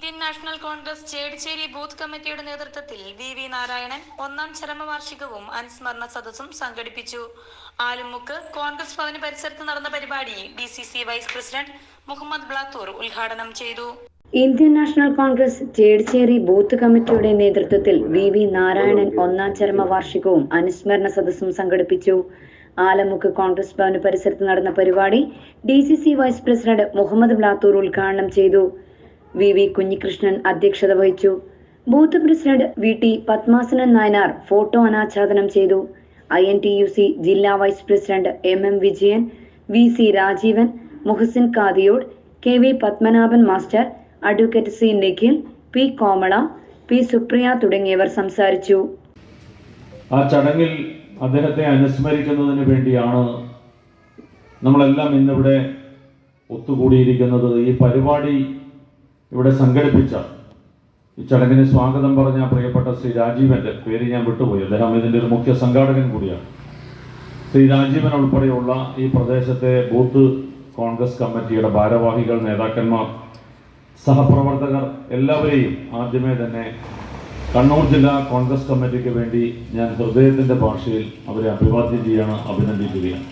Indian National Congress Chedicheri booth കമ്മിറ്റിയുടെ നേതൃത്വത്തിൽ V V Narayanan ഒന്നാം ചരമവാർഷികവും അനുസ്മരണ സദസ്സും സംഘടിപ്പിച്ചു. ആലുമുക്ക് കോൺഗ്രസ് ഭവന് പരിസരത്ത് നടന്ന പരിപാടി D C C vice president Muhammad Blathur ഉദ്ഘാടനം ചെയ്തു. Indian National Congress Chedicheri booth കമ്മിറ്റിയുടെ നേതൃത്വത്തിൽ വി വി നാരായണൻ ഒന്നാം ചരമ വാർഷികവും അനുസ്മരണ സദസ്സും സംഘടിപ്പിച്ചു. ആലമുക്ക് കോൺഗ്രസ് ഭവന് പരിസരത്ത് നടന്ന പരിപാടി D C C vice president Muhammad Blathur ഉദ്ഘാടനം ചെയ്തു. വി വി കുഞ്ഞികൃഷ്ണൻ അധ്യക്ഷത വഹിച്ചു. Booth president V T Padmasanan Nayanar photo അനാച്ഛാദനം ചെയ്തു. I N T U C ജില്ലാ vice president M M Vijayan V C Rajeevan Muhasin Kadiyod K V Padmanabhan master advocate C Nikhil P Komala P Supriya തുടങ്ങിയവർ സംസാരിച്ചു. ആ ചടങ്ങിൽ അദ്ദേഹത്തെ അനുസ്മരിക്കുന്നതിന് വേണ്ടിയാണ് നമ്മളെല്ലാം ഇന്നിവിടെ ഒത്തുകൂടിയിരിക്കുന്നത്. ഈ പരിപാടി ഇവിടെ സംഘടിപ്പിച്ച ഈ ചടങ്ങിന് സ്വാഗതം പറഞ്ഞ പ്രിയപ്പെട്ട ശ്രീ രാജീവന്റെ പേര് ഞാൻ വിട്ടുപോയി. അദ്ദേഹം ഇതിന്റെ ഒരു മുഖ്യ സംഘാടകൻ കൂടിയാണ്. ശ്രീ രാജീവൻ ഉൾപ്പെടെയുള്ള ഈ പ്രദേശത്തെ ബൂത്ത് കോൺഗ്രസ് കമ്മിറ്റിയുടെ ഭാരവാഹികൾ നേതാക്കന്മാർ സഹപ്രവർത്തകർ എല്ലാവരെയും ആദ്യമേ തന്നെ കണ്ണൂർ ജില്ലാ കോൺഗ്രസ് കമ്മിറ്റിക്ക് വേണ്ടി ഞാൻ ഹൃദയത്തിന്റെ ഭാഷയിൽ അവരെ അഭിവാദ്യം ചെയ്യാണ് അഭിനന്ദിക്കുകയാണ്.